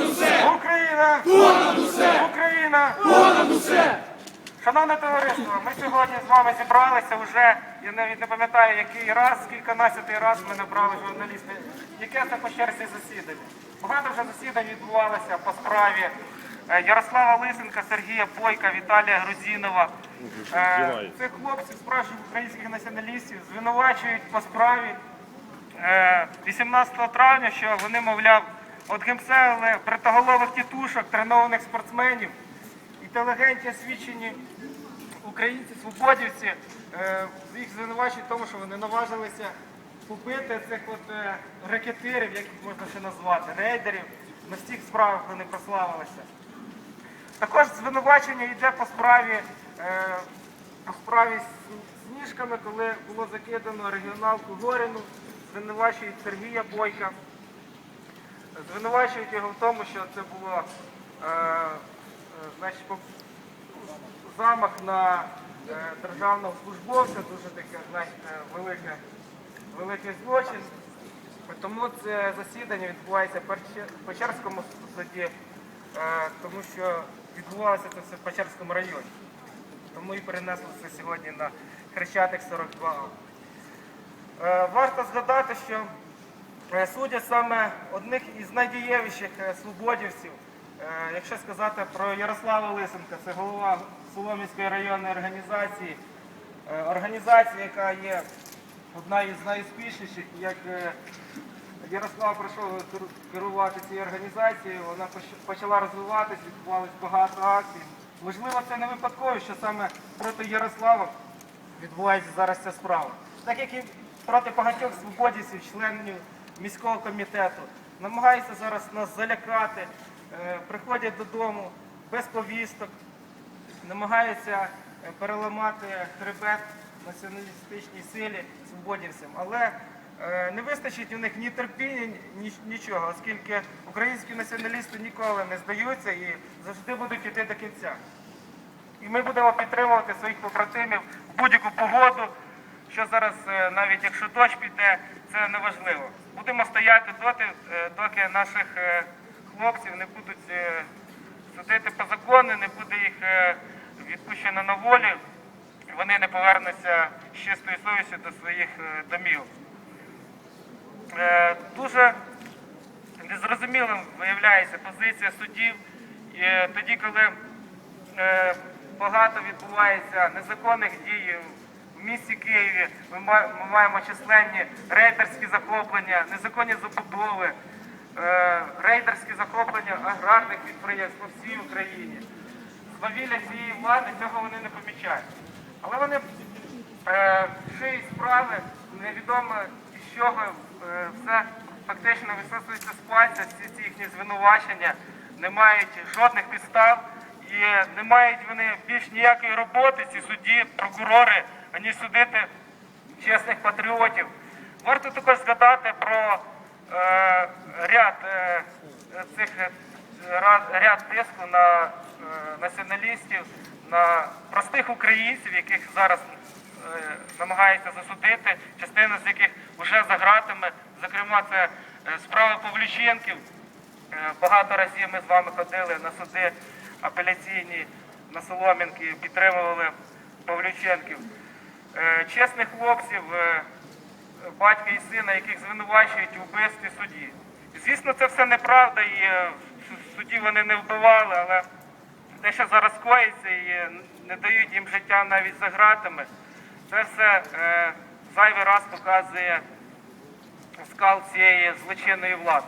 Понад усе! Україна! Понад усе! Україна! Понад усе! Шановне товариство, ми сьогодні з вами зібралися вже, я навіть не пам'ятаю, який раз, кільканадцятий раз ми набрали журналісти. Яке це по черзі засідання? Багато вже засідань відбувалося по справі е, Ярослава Лисенка, Сергія Бойка, Віталія Грузінова. Е, Цих хлопців, справжніх українських націоналістів, звинувачують по справі е, 18 травня, що вони, мовляв от гемцели бритоголових тітушок, тренованих спортсменів, інтелігентні освічені українці, свободівці, е, їх звинувачують в тому, що вони наважилися купити цих от е, ракетирів, як їх можна ще назвати, рейдерів. На всіх справах вони прославилися. Також звинувачення йде по справі, е, по справі з сніжками, коли було закидано регіоналку Горіну, звинувачують Сергія Бойка. Звинувачують його в тому, що це було е, е, замах на е, державного службовця, дуже великий злочин. Тому це засідання відбувається в Печерському суді, тому що відбувалося це все в Печерському районі. Тому і перенесли це сьогодні на Хрещатик 42. Е, Варто згадати, що судять саме одних із найдієвіших е, свободівців. Е, Якщо сказати про Ярослава Лисенка, це голова Солом'янської районної організації, Е, організація, яка є одна із найуспішніших, як е, Ярослав прийшов керувати цією організацією, вона почала розвиватись, відбувалось багато акцій. Можливо, це не випадково, що саме проти Ярослава відбувається зараз ця справа. Так як і проти багатьох свободівців, членів міського комітету, намагаються зараз нас залякати, е, приходять додому без повісток, намагаються е, переламати хребет націоналістичній силі свободівцям. Але е, не вистачить у них ні терпіння, ні, нічого, оскільки українські націоналісти ніколи не здаються і завжди будуть йти до кінця. І ми будемо підтримувати своїх побратимів в будь-яку погоду, що зараз, навіть якщо дощ піде, це не важливо. Будемо стояти доти, е, доки наших е, хлопців не будуть е, судити по закону, не буде їх відпущено на волі, вони не повернуться з чистою совістю до своїх домів. Дуже незрозумілим виявляється позиція суддів і тоді, коли багато відбувається незаконних дій в місті Києві, ми маємо численні рейдерські захоплення, незаконні забудови, е, рейдерські захоплення аграрних підприємств по всій Україні. Свавілля цієї влади цього вони не помічають. Але вони е, шиють справи, невідомо із чого е, все фактично висосується з пальця, всі ці їхні звинувачення не мають жодних підстав і не мають вони більш ніякої роботи, ці судді, прокурори, ані судити чесних патріотів. Варто також згадати про е, ряд е, цих е, ряд, ряд тиску на е, націоналістів, на простих українців, яких зараз е, намагаються засудити, частина з яких вже за ґратами. Зокрема, це е, справа Павлюченків. Е, Багато разів ми з вами ходили на суди апеляційні на Солом'янки, підтримували Павлюченків. Е, Чесних хлопців, е, батька і сина, яких звинувачують у вбивстві судді. Звісно, це все неправда, і е, в суді вони не вбивали, але те, що зараз коїться і не дають їм життя навіть за ґратами, це все зайвий раз показує скал цієї злочинної влади.